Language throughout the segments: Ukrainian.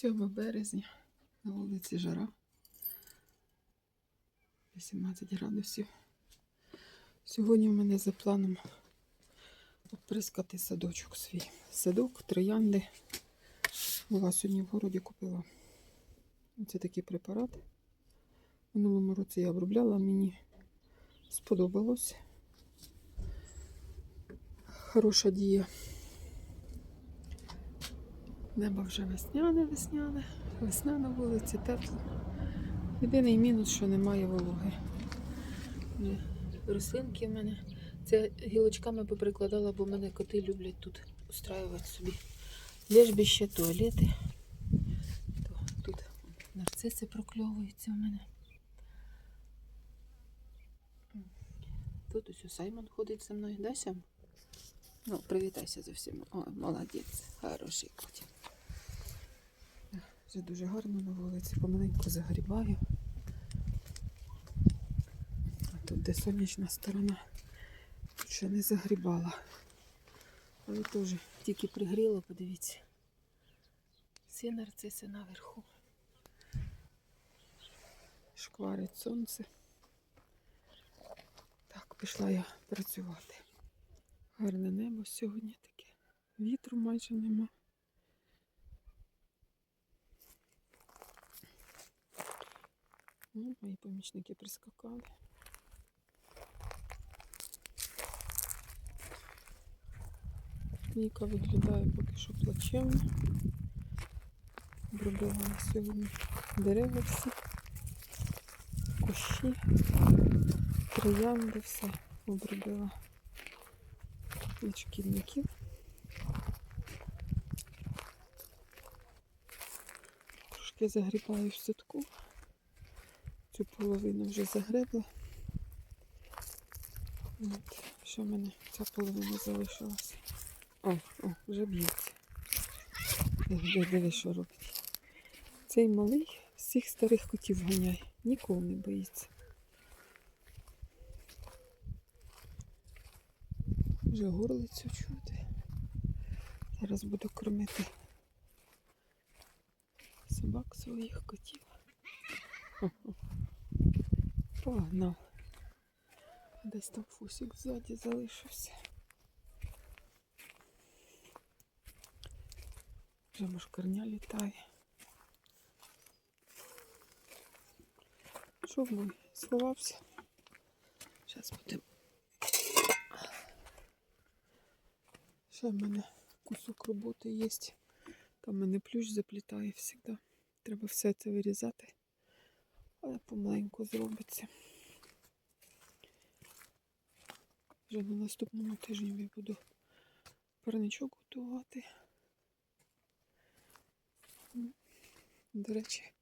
7 березня. На вулиці жара. 18 градусів. Сьогодні в мене за планом оприскати садочок свій. Садок, троянди. Була сьогодні в городі купила. Це такий препарат. Минулому році я обробляла, мені сподобалось. Хороша дія. Небо вже весняне, весняне, весна на вулиці, тепло. Єдиний мінус, що немає вологи. Рослинки в мене. Це гілочками поприкладала, бо мене коти люблять тут устраювати собі лежбище, туалети. То тут нарциси прокльовуються в мене. Тут ось Саймон ходить зі мною. Да, Сям? Ну, привітайся за всім. О, молодець, хороший котик. Вже дуже гарно на вулиці, помаленьку загрібаю. А тут, де сонячна сторона, тут ще не загрібала. Але теж тільки пригріло, подивіться. Всі нарциси наверху. Шкварить сонце. Так, пішла я працювати. Гарне небо сьогодні таке. Вітру майже нема. Ну, мої помічники прискакали. Ніка виглядає поки що плачевно. На сьогодні дерева всі, кущі, троянди, все обробила від шкідників. Трошки загрібаю в садку. Цю половину вже загребла. От, що в мене ця половина залишилася. О, о, вже б'ється. Диви, що робить. Цей малий всіх старих котів ганяє, нікого не боїться. Вже горлицю чути. Зараз буду кормити собак своїх котів. Погнав. Десь там фусик ззаді залишився. Вже мошкарня літає. Що мой? Сховався? Зараз будемо. Ще в мене кусок роботи є. Там мене плющ заплітає завжди. Треба все це вирізати. Але помаленьку зробиться. Вже на наступному тижні я буду парничок готувати. До речі,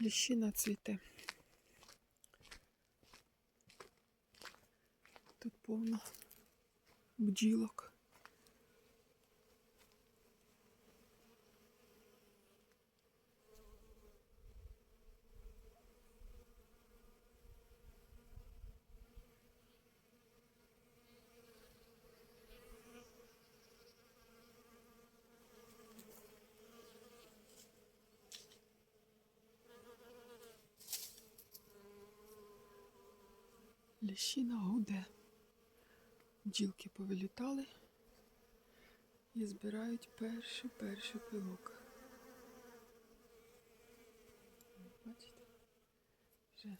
ліщина цвіте. Тут повно бджілок. Ліщина гуде. Бджілки повилітали і збирають перший перший пилок. Бачите? Вже.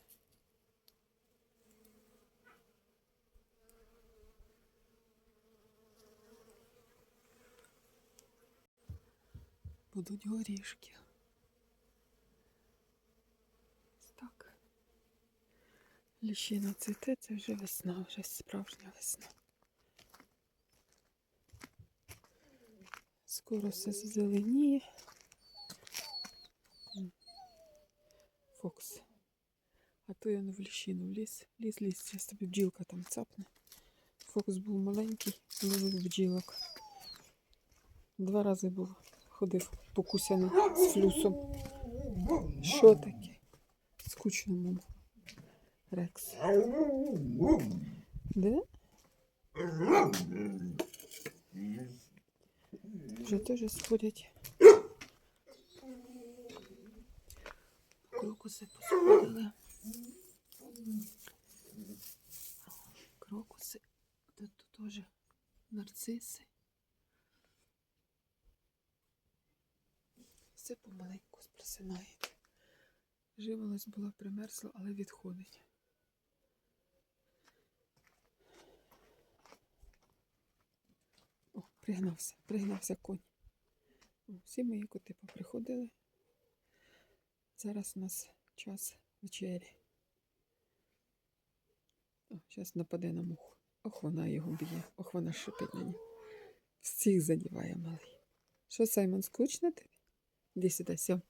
Будуть горішки. Ось Так. Ліщина цвіте, це вже весна, вже справжня весна. Скоро все зеленіє. Фокс. А то я не в ліщину вліз. Ліз, ліз, зараз тобі бджілка там цапне. Фокс був маленький, ловив бджілок. Два рази був, ходив покусяний з флюсом. Що таке? Скучно, мама. Рекс. Де? Вже теж сходять. крокуси посходили. Крокуси. Тут теж нарциси. Все помаленьку просинається. Живолость була примерзла, але відходить. О, пригнався, пригнався конь. Всі мої коти поприходили. Зараз у нас час вечері. О, зараз нападе на муху. Ох, вона його б'є, ох, вона шипить на нього. Всіх задіває малий. Що, Саймон, скучно тобі? Іди сюди, сьом.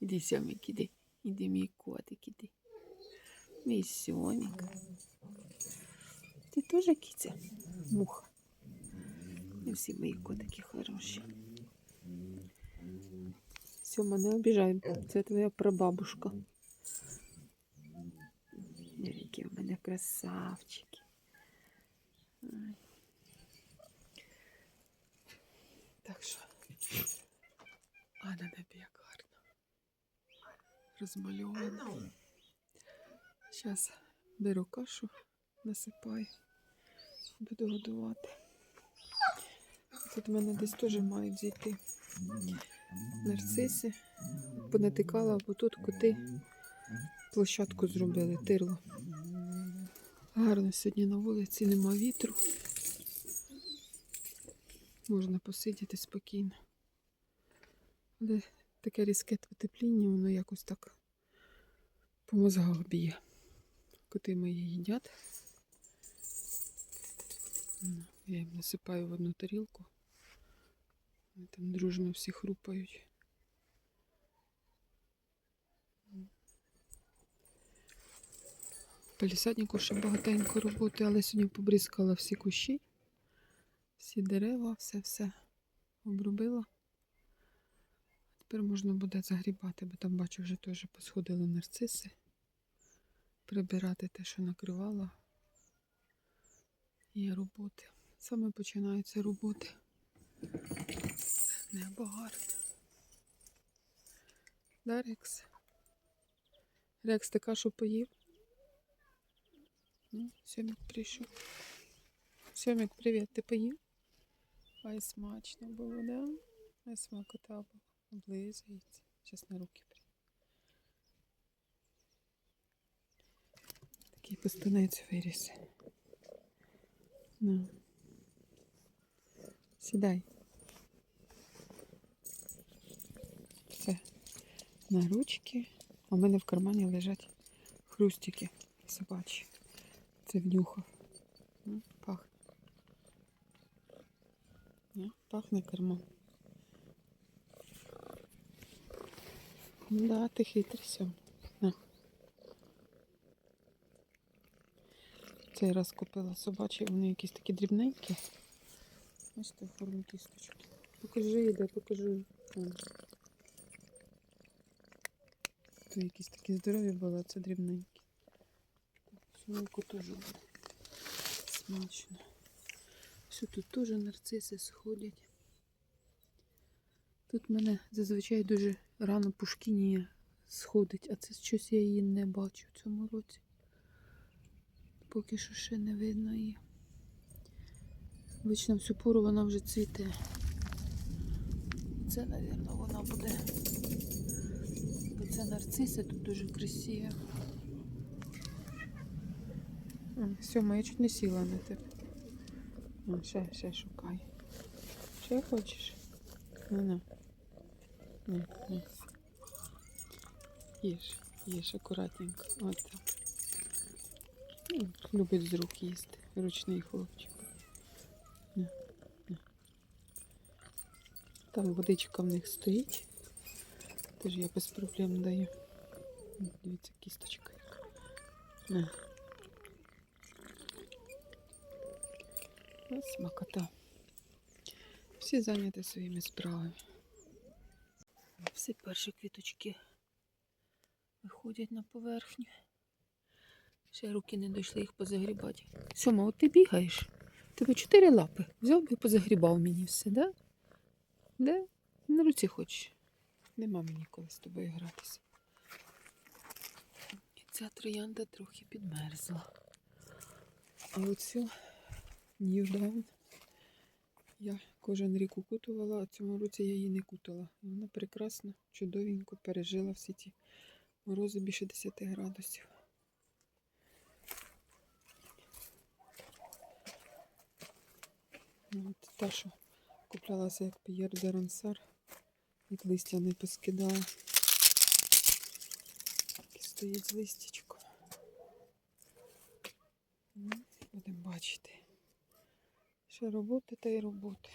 Іди, сьомик, іди. Іди, мій котик, іди. Мій сьомик. Ти теж киця? Муха. Не всі мої котики хороші. Сьома, не обіжай, це твоя прабабушка. Які в мене красавчики. Так що, а на небі як гарно. Розмальовано. Зараз беру кашу, насипаю, буду годувати. Тут в мене десь теж мають зійти нарциси. Понатикала, бо тут коти площадку зробили, тирло. Гарно сьогодні на вулиці, нема вітру. Можна посидіти спокійно. Але таке різке потепління, воно якось так по мозгах б'є. Коти мої їдять. Ну, Я їм насипаю в одну тарілку. Вони там дружно всі хрупають. Палісаднику ще багатенько роботи, але сьогодні побризкала всі кущі, всі дерева, все-все обробила. Тепер можна буде загрібати, бо там бачу, вже теж посходили нарциси. Прибирати те, що накривала. Є роботи. Саме починаються роботи. Небо гарне. Да, Рекс? Рекс, ти кашу поїв? Ну, Сьомік прийшов. Сьомік, привіт, ти поїв? Ай, смачно було, да? Ай, смакота була. Облизується. Зараз на руки прийде. Такий пустунець виріс. Ну. Сідай. Все. На ручки. А в мене в кармані лежать хрустики собачі. Це внюхав. Пахне. Ну, Пахне карман. Да, ти хитрий сьом. На. Цей раз купила собачі, вони якісь такі дрібненькі. Бачите, в формі кісточки. Покажи, іде, покажи. То якісь такі здорові були, це дрібненькі. Сьогодні теж. Смачно. Все тут теж нарциси сходять. Тут в мене зазвичай дуже рано пушкінія сходить, а це щось я її не бачу в цьому році. Поки що ще не видно її. Вічно всю пору вона вже цвіте. Це, мабуть, вона буде. Це нарциси тут дуже красиві. Сьома, я чуть не сіла на тебе. А, ще, ще шукай. Ще хочеш? Ну, на. На, на. Їж, їж акуратненько. От. Ну, Любить з рук їсти. Ручний хлопчик. На, на. Там водичка в них стоїть. Теж я без проблем даю. Дивіться, кісточка. На. Ось смакота. Всі зайняті своїми справами. Всі перші квіточки виходять на поверхню. Ще руки не дійшли їх позагрібати. Сьома, от ти бігаєш. Тебе чотири лапи. Взяв і позагрібав мені все, да? Да? На руці хочеш. Нема мені коли з тобою гратися. І Ця троянда трохи підмерзла. А оцю Ньюдаун я кожен рік укутувала, а цьому році я її не кутала. Вона прекрасно, чудовенько пережила всі ті морози більше 10 градусів. Ну, От та, що куплялася як П'єр де Рансар, від листя не поскидала. Стоїть з Будемо бачити. Ще роботи та й роботи.